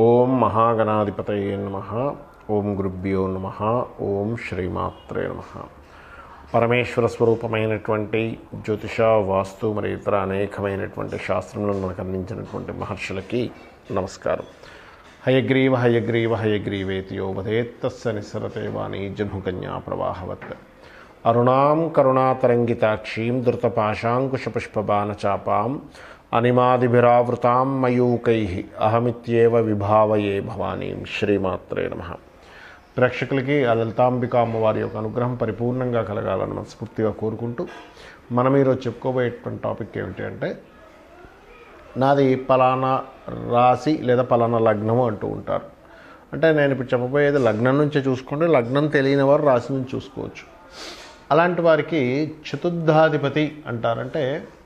ఓం మహాగణాధిపతయ నమ. ఓం గురుభ్యో నమ. ఓం శ్రీమాత్రే నమ. పరమేశ్వర స్వరూపమైనటువంటి జ్యోతిష వాస్తు మరియు ఇతర అనేకమైనటువంటి శాస్త్రంలో మనకు అందించినటువంటి మహర్షులకి నమస్కారం. హయగ్రీవ హయగ్రీవ హయగ్రీవేతి యోవదేత్తస్య నిస్సరతే వాణి జన్ముకన్యా ప్రవాహవత్. అరుణాం కరుణాతరంగితాక్షీం ధృతపాశాంకుశపుష్పబాణచాపాం అనిమాదిభిరావృతాం మయూకై అహమిత్యేవ విభావయే భవానీం శ్రీమాత్రే నమ. ప్రేక్షకులకి ఆ లలితాంబిక అమ్మవారి యొక్క అనుగ్రహం పరిపూర్ణంగా కలగాలని మనస్ఫూర్తిగా కోరుకుంటూ మనం ఈరోజు చెప్పుకోబోయేటువంటి టాపిక్ ఏమిటి అంటే నాది పలానా రాశి లేదా పలానా లగ్నము అంటూ ఉంటారు. అంటే నేను ఇప్పుడు చెప్పబోయేది లగ్నం నుంచే చూసుకోండి లగ్నం తెలియని వారు రాశి నుంచి చూసుకోవచ్చు. అలాంటి వారికి చతుర్థాధిపతి అంటారంటే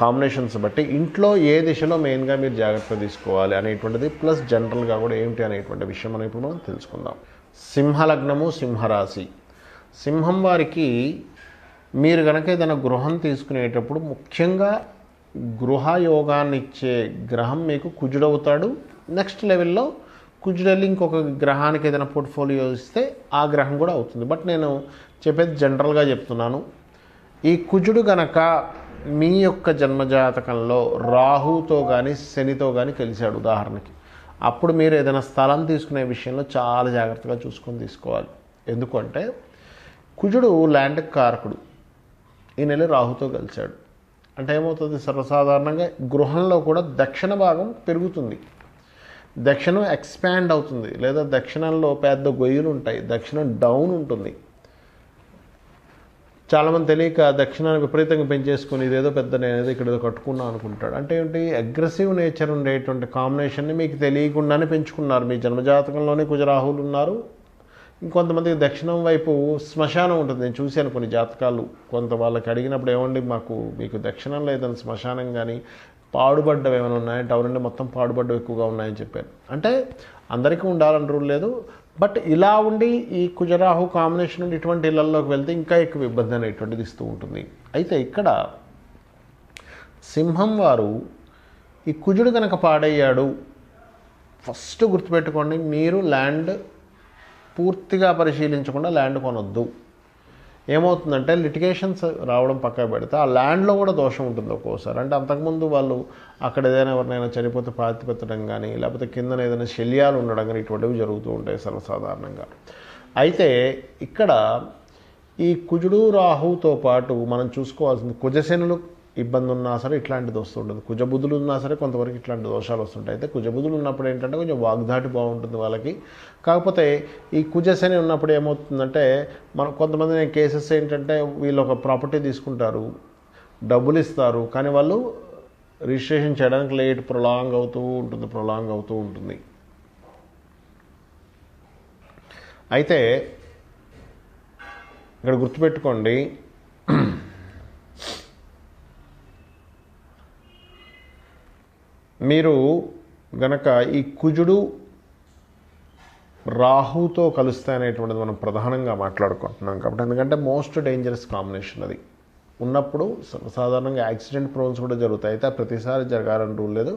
కాంబినేషన్స్ బట్టి ఇంట్లో ఏ దిశలో మెయిన్గా మీరు జాగ్రత్త తీసుకోవాలి అనేటువంటిది ప్లస్ జనరల్గా కూడా ఏమిటి అనేటువంటి విషయం మనం ఇప్పుడు మనం తెలుసుకుందాం. సింహలగ్నము సింహరాశి. సింహం వారికి మీరు కనుక ఏదైనా గృహం తీసుకునేటప్పుడు ముఖ్యంగా గృహ యోగాన్ని ఇచ్చే గ్రహం మీకు కుజుడవుతాడు. నెక్స్ట్ లెవెల్లో కుజుడెళ్ళి ఇంకొక గ్రహానికి ఏదైనా పోర్ట్ఫోలియో ఇస్తే ఆ గ్రహం కూడా అవుతుంది. బట్ నేను చెప్పేది జనరల్గా చెప్తున్నాను. ఈ కుజుడు గనక మీ యొక్క జన్మజాతకంలో రాహుతో కానీ శనితో కానీ కలిశాడు ఉదాహరణకి. అప్పుడు మీరు ఏదైనా స్థలం తీసుకునే విషయంలో చాలా జాగ్రత్తగా చూసుకొని తీసుకోవాలి. ఎందుకంటే కుజుడు ల్యాండ్ కారకుడు. ఈ నెల రాహుతో కలిశాడు. అంటే ఏమవుతుంది? సర్వసాధారణంగా గృహంలో కూడా దక్షిణ భాగం పెరుగుతుంది. దక్షిణం ఎక్స్పాండ్ అవుతుంది. లేదా దక్షిణంలో పెద్ద గొయ్యలు ఉంటాయి. దక్షిణం డౌన్ ఉంటుంది. చాలామంది తెలియక దక్షిణాన్ని విపరీతంగా పెంచేసుకుని ఇదేదో పెద్ద నేనేదో ఇక్కడ ఏదో కట్టుకున్నా అనుకుంటాడు. అంటే ఏంటి? అగ్రెసివ్ నేచర్ ఉండేటువంటి కాంబినేషన్ని మీకు తెలియకుండానే పెంచుకున్నారు. మీ జన్మజాతకంలోనే కుజరాహులు ఉన్నారు. ఇంకొంతమందికి దక్షిణం వైపు శ్మశానం ఉంటుంది. నేను చూశాను కొన్ని జాతకాలు. కొంత వాళ్ళకి అడిగినప్పుడు ఏమండి మాకు మీకు దక్షిణంలో ఏదైనా శ్మశానం కానీ పాడుబడ్డవి ఏమైనా ఉన్నాయంటే అవునండి మొత్తం పాడుబడ్డవి ఎక్కువగా ఉన్నాయని చెప్పాను అంటే అందరికీ ఉండాలని రూల్ లేదు. బట్ ఇలా ఉండి ఈ కుజరాహు కాంబినేషన్ నుండి ఇటువంటి ఇళ్ళలోకి వెళ్తే ఇంకా ఎక్కువ ఇబ్బంది అనేటువంటిది ఇస్తూ ఉంటుంది. అయితే ఇక్కడ సింహం వారు ఈ కుజుడు కనుక పాడయ్యాడు ఫస్ట్ గుర్తుపెట్టుకోండి మీరు ల్యాండ్ పూర్తిగా పరిశీలించకుండా ల్యాండ్ కొనొద్దు. ఏమవుతుందంటే లిటిగేషన్స్ రావడం పక్కకు పెడితే ఆ ల్యాండ్లో కూడా దోషం ఉంటుంది ఒక్కోసారి. అంటే అంతకుముందు వాళ్ళు అక్కడ ఏదైనా ఎవరినైనా చనిపోతే పాతిపెత్తడం కానీ లేకపోతే కిందన ఏదైనా శల్యాలు ఉండడం కానీ ఇటువంటివి జరుగుతూ ఉంటాయి సర్వసాధారణంగా. అయితే ఇక్కడ ఈ కుజుడు రాహుతో పాటు మనం చూసుకోవాల్సింది కుజశనులు ఇబ్బంది ఉన్నా సరే ఇట్లాంటిది వస్తుంటుంది. కుజబుధులు ఉన్నా సరే కొంతవరకు ఇట్లాంటి దోషాలు వస్తుంటాయి. అయితే కుజబుధులు ఉన్నప్పుడు ఏంటంటే కొంచెం వాగ్దాటి బాగుంటుంది వాళ్ళకి. కాకపోతే ఈ కుజశని ఉన్నప్పుడు ఏమవుతుందంటే మనం కొంతమంది నేను కేసెస్ ఏంటంటే వీళ్ళు ఒక ప్రాపర్టీ తీసుకుంటారు డబ్బులు ఇస్తారు కానీ వాళ్ళు రిజిస్ట్రేషన్ చేయడానికి లేట్ ప్రొలాంగ్ అవుతూ ఉంటుంది ప్రొలాంగ్ అవుతూ ఉంటుంది. అయితే ఇక్కడ గుర్తుపెట్టుకోండి మీరు గనక ఈ కుజుడు రాహుతో కలుస్తాయి అనేటువంటిది మనం ప్రధానంగా మాట్లాడుకుంటున్నాం కాబట్టి ఎందుకంటే మోస్ట్ డేంజరస్ కాంబినేషన్ అది. ఉన్నప్పుడు సాధారణంగా యాక్సిడెంట్ ప్రోన్స్ కూడా జరుగుతాయి. అయితే ప్రతిసారి జరగాలని రూల్ లేదు.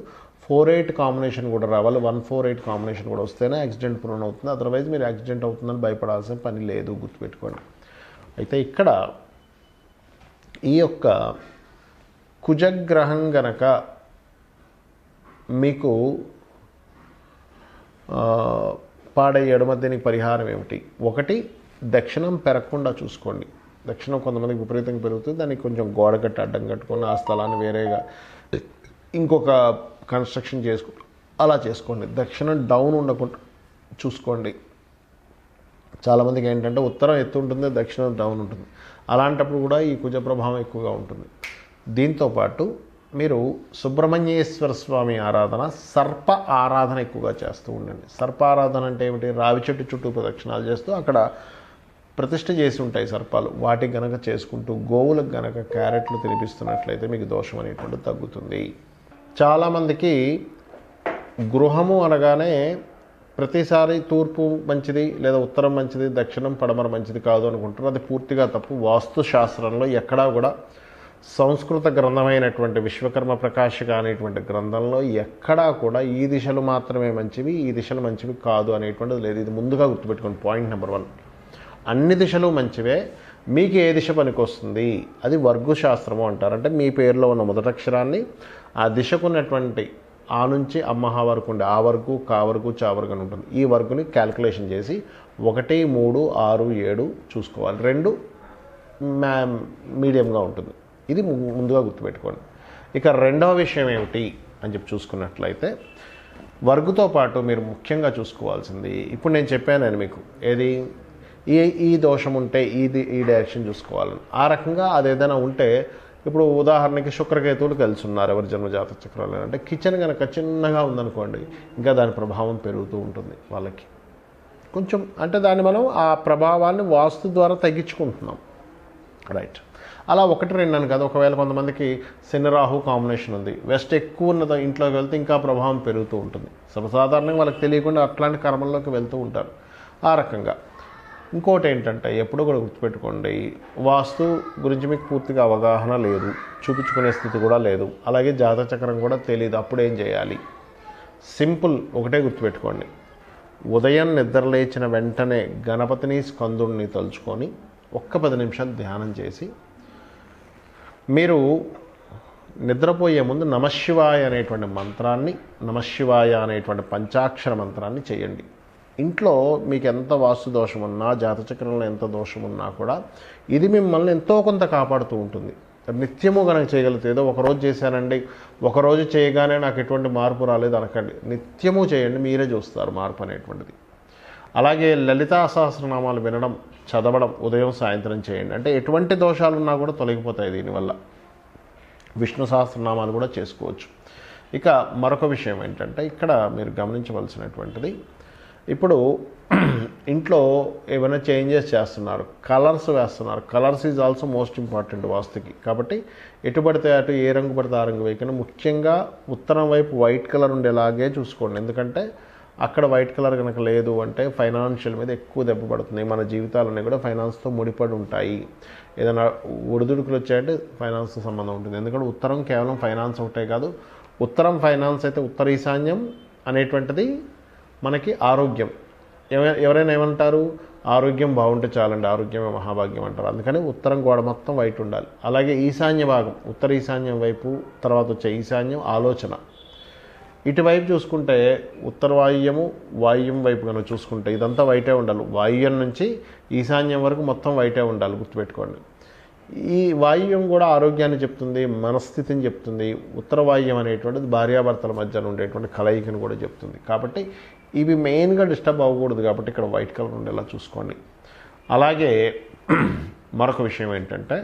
ఫోర్ ఎయిట్ కాంబినేషన్ కూడా రావాలి. వన్ ఫోర్ ఎయిట్ కాంబినేషన్ కూడా వస్తేనే యాక్సిడెంట్ ప్రోన్ అవుతుంది. అదర్వైజ్ మీరు యాక్సిడెంట్ అవుతుందని భయపడాల్సిన పని లేదు. గుర్తుపెట్టుకోండి. అయితే ఇక్కడ ఈ యొక్క కుజగ్రహం గనక మీకు పాడయ్యడమ దీనికి పరిహారం ఏమిటి? ఒకటి దక్షిణం పెరగకుండా చూసుకోండి. దక్షిణం కొంతమందికి విపరీతంగా పెరుగుతుంది. దానికి కొంచెం గోడ కట్టి అడ్డం కట్టుకొని ఆ స్థలాన్ని వేరేగా ఇంకొక కన్స్ట్రక్షన్ చేసుకో అలా చేసుకోండి. దక్షిణం డౌన్ ఉండకుండా చూసుకోండి. చాలామందికి ఏంటంటే ఉత్తరం ఎత్తు ఉంటుంది దక్షిణం డౌన్ ఉంటుంది. అలాంటప్పుడు కూడా ఈ కుజ ప్రభావం ఎక్కువగా ఉంటుంది. దీంతోపాటు మీరు సుబ్రహ్మణ్యేశ్వర స్వామి ఆరాధన సర్ప ఆరాధన ఎక్కువగా చేస్తూ ఉండండి. సర్ప ఆరాధన అంటే ఏమిటి? రావి చెట్టు చుట్టూ ప్రదక్షిణాలు చేస్తూ అక్కడ ప్రతిష్ఠ చేసి ఉంటాయి సర్పాలు. వాటికి గనక చేసుకుంటూ గోవులకు గనక క్యారెట్లు తినిపిస్తున్నట్లయితే మీకు దోషం అనేటువంటిది తగ్గుతుంది. చాలామందికి గృహము అనగానే ప్రతిసారి తూర్పు మంచిది లేదా ఉత్తరం మంచిది దక్షిణం పడమర మంచిది కాదు అనుకుంటారు. అది పూర్తిగా తప్పు. వాస్తు శాస్త్రంలో ఎక్కడా కూడా సంస్కృత గ్రంథమైనటువంటి విశ్వకర్మ ప్రకాశిక అనేటువంటి గ్రంథంలో ఎక్కడా కూడా ఈ దిశలు మాత్రమే మంచివి ఈ దిశలు మంచివి కాదు అనేటువంటిది లేదు. ఇది ముందుగా గుర్తుపెట్టుకోండి పాయింట్ నెంబర్ వన్. అన్ని దిశలు మంచివే మీకు ఏ దిశ పనికొస్తుంది? అది వర్గశాస్త్రము అంటారు. అంటే మీ పేరులో ఉన్న మొదటక్షరాన్ని ఆ దిశకున్నటువంటి ఆ నుంచి అమ్మహ వరకు ఉండే ఆ వరకు కా వరకు చా వరకు అని ఉంటుంది. ఈ వర్గుని క్యాల్కులేషన్ చేసి ఒకటి మూడు ఆరు ఏడు చూసుకోవాలి. రెండు మ్యా మీడియంగా ఉంటుంది. ఇది ముందుగా గుర్తుపెట్టుకోండి. ఇక రెండవ విషయం ఏమిటి అని చెప్పి చూసుకున్నట్లయితే వర్గుతో పాటు మీరు ముఖ్యంగా చూసుకోవాల్సింది ఇప్పుడు నేను చెప్పాను నేను మీకు ఏది? ఈ ఈ దోషం ఉంటే ఇది ఈ డైరెక్షన్ చూసుకోవాలని. ఆ రకంగా అది ఏదైనా ఉంటే ఇప్పుడు ఉదాహరణకి శుక్రకేతువులు కలిసి ఉన్నారు ఎవరి జన్మజాత చక్రాలు అంటే కిచెన్ కనుక చిన్నగా ఉందనుకోండి ఇంకా దాని ప్రభావం పెరుగుతూ ఉంటుంది వాళ్ళకి. కొంచెం అంటే దాన్ని మనం ఆ ప్రభావాన్ని వాస్తు ద్వారా తగ్గించుకుంటున్నాం. రైట్ అలా ఒకటి రెండు అని కాదు. ఒకవేళ కొంతమందికి శని రాహు కాంబినేషన్ ఉంది. వెస్ట్ ఎక్కువ ఉన్న ఇంట్లోకి వెళ్తే ఇంకా ప్రభావం పెరుగుతూ ఉంటుంది. సర్వసాధారణంగా వాళ్ళకి తెలియకుండా అట్లాంటి కర్మల్లోకి వెళ్తూ ఉంటారు. ఆ రకంగా. ఇంకోటి ఏంటంటే ఎప్పుడు కూడా గుర్తుపెట్టుకోండి వాస్తు గురించి మీకు పూర్తిగా అవగాహన లేదు. చూపించుకునే స్థితి కూడా లేదు. అలాగే జాతక చక్రం కూడా తెలియదు అప్పుడు ఏం చేయాలి? సింపుల్ ఒకటే గుర్తుపెట్టుకోండి. ఉదయం నిద్రలేచిన వెంటనే గణపతిని స్కందుడిని తలుచుకొని ఒక్క పది నిమిషాలు ధ్యానం చేసి మీరు నిద్రపోయే ముందు నమశివాయ అనేటువంటి మంత్రాన్ని నమశివాయ అనేటువంటి పంచాక్షర మంత్రాన్ని చేయండి. ఇంట్లో మీకు ఎంత వాస్తు దోషం ఉన్నా జాతచక్రంలో ఎంత దోషం ఉన్నా కూడా ఇది మిమ్మల్ని ఎంతో కొంత కాపాడుతూ ఉంటుంది. నిత్యము కనుక చేయగలిగితే ఏదో ఒకరోజు చేశానండి ఒకరోజు చేయగానే నాకు ఎటువంటి మార్పు రాలేదు అనకండి. నిత్యము చేయండి మీరే చూస్తారు మార్పు అనేటువంటిది. అలాగే లలితా సహస్రనామాలు వినడం చదవడం ఉదయం సాయంత్రం చేయండి. అంటే ఎటువంటి దోషాలు ఉన్నా కూడా తొలగిపోతాయి దీనివల్ల. విష్ణు సహస్రనామాలు కూడా చేసుకోవచ్చు. ఇక మరొక విషయం ఏంటంటే ఇక్కడ మీరు గమనించవలసినటువంటిది. ఇప్పుడు ఇంట్లో ఏమైనా చేంజెస్ చేస్తున్నారు కలర్స్ వేస్తున్నారు. Colours is also most important వాస్తుకి. కాబట్టి ఎటు పడితే అటు ఏ రంగు పడితే ఆ రంగు వేయకుండా. ముఖ్యంగా ఉత్తరం వైపు వైట్ కలర్ ఉండేలాగే చూసుకోండి. ఎందుకంటే అక్కడ వైట్ కలర్ కనుక లేదు అంటే ఫైనాన్షియల్ మీద ఎక్కువ దెబ్బ పడుతుంది. మన జీవితాలన్నీ కూడా ఫైనాన్స్తో ముడిపడి ఉంటాయి. ఏదైనా ఒడిదుడుకులు వచ్చాయంటే ఫైనాన్స్తో సంబంధం ఉంటుంది. ఎందుకంటే ఉత్తరం కేవలం ఫైనాన్స్ ఒకటే కాదు. ఉత్తరం ఫైనాన్స్ అయితే ఉత్తర ఈశాన్యం అనేటువంటిది మనకి ఆరోగ్యం. ఎవరైనా ఏమంటారు? ఆరోగ్యం బాగుంటే చాలండి ఆరోగ్యమే మహాభాగ్యం అంటారు. అందుకని ఉత్తరం గోడ మొత్తం వైట్ ఉండాలి. అలాగే ఈశాన్య భాగం ఉత్తర ఈశాన్యం వైపు తర్వాత వచ్చే ఈశాన్యం ఆలోచన. ఇటువైపు చూసుకుంటే ఉత్తర వాయువ్యము వాయువ్యం వైపు కనుక చూసుకుంటే ఇదంతా వైటే ఉండాలి. వాయువ్యం నుంచి ఈశాన్యం వరకు మొత్తం వైటే ఉండాలి. గుర్తుపెట్టుకోండి. ఈ వాయువ్యం కూడా ఆరోగ్యాన్ని చెప్తుంది మనస్థితిని చెప్తుంది. ఉత్తర వాయువ్యం అనేటువంటిది భార్యాభర్తల మధ్య ఉండేటువంటి కలయికను కూడా చెప్తుంది. కాబట్టి ఇవి మెయిన్గా డిస్టర్బ్ అవ్వకూడదు కాబట్టి ఇక్కడ వైట్ కలర్ ఉండేలా చూసుకోండి. అలాగే మరొక విషయం ఏంటంటే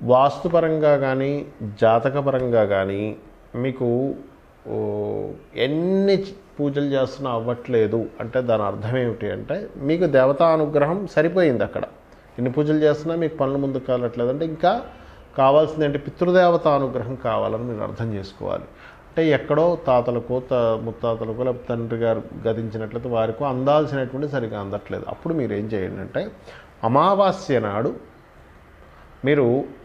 వాస్తుపరంగా కానీ జాతకపరంగా కానీ మీకు ఎన్ని పూజలు చేస్తున్నా అవ్వట్లేదు అంటే దాని అర్థం ఏమిటి అంటే మీకు దేవతా అనుగ్రహం సరిపోయింది అక్కడ. ఎన్ని పూజలు చేస్తున్నా మీకు పనులు ముందుకు కావట్లేదు అంటే ఇంకా కావాల్సింది అంటే పితృదేవత అనుగ్రహం కావాలని మీరు అర్థం చేసుకోవాలి. అంటే ఎక్కడో తాతలకో త ముత్తాతలకో లేకపోతే తండ్రి గారు గతించినట్లయితే వారికో అందాల్సినటువంటి సరిగా అందట్లేదు. అప్పుడు మీరు ఏం చేయండి అంటే అమావాస్య నాడు మీరు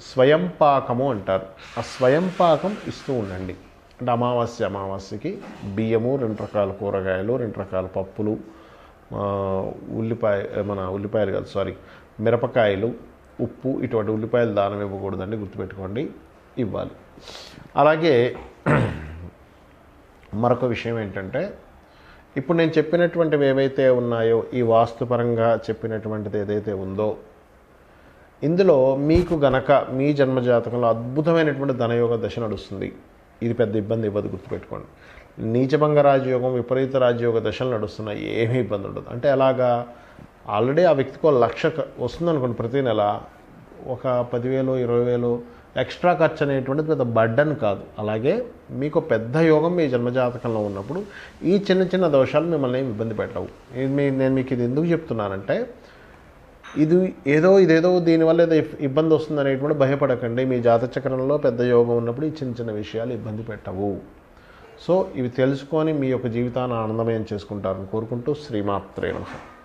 స్వయం పాకము అంటారు. ఆ స్వయం పాకం ఇస్తూ ఉండండి. అంటే అమావాస్య అమావాస్యకి బియ్యము రెండు రకాల కూరగాయలు రెండు రకాల పప్పులు ఉల్లిపాయ మన ఉల్లిపాయలు కాదు సారీ మిరపకాయలు ఉప్పు ఇటువంటి ఉల్లిపాయలు దానం ఇవ్వకూడదండి గుర్తుపెట్టుకోండి ఇవ్వాలి. అలాగే మరొక విషయం ఏంటంటే ఇప్పుడు నేను చెప్పినటువంటివి ఏవైతే ఉన్నాయో ఈ వాస్తుపరంగా చెప్పినటువంటిది ఏదైతే ఉందో ఇందులో మీకు గనక మీ జన్మజాతకంలో అద్భుతమైనటువంటి ధనయోగ దశ నడుస్తుంది. ఇది పెద్ద ఇబ్బంది ఇవ్వదు గుర్తుపెట్టుకోండి. నీచభంగ రాజయోగం విపరీత రాజయోగ దశలు నడుస్తున్నాయి ఏమీ ఇబ్బంది ఉండదు. అంటే అలాగా ఆల్రెడీ ఆ వ్యక్తికి ఒక లక్ష క- వస్తుందనుకోండి ప్రతి నెల. ఒక పదివేలు ఇరవై వేలు ఎక్స్ట్రా ఖర్చు అనేటువంటిది పెద్ద బడ్డన్ కాదు. అలాగే మీకు పెద్ద యోగం మీ జన్మజాతకంలో ఉన్నప్పుడు ఈ చిన్న చిన్న దోషాలు మిమ్మల్ని ఏమి ఇబ్బంది పెట్టవు. ఇది మీ నేను మీకు ఇది ఎందుకు చెప్తున్నానంటే ఇది ఏదో ఇదేదో దీనివల్ల ఏదో ఇబ్బంది వస్తుంది అనేటువంటి భయపడకండి. మీ జాతచక్రంలో పెద్ద యోగం ఉన్నప్పుడు ఈ చిన్న చిన్న విషయాలు ఇబ్బంది పెట్టవు. సో ఇవి తెలుసుకొని మీ యొక్క జీవితాన్ని ఆనందమయం చేసుకుంటారని కోరుకుంటూ శ్రీమాత్రే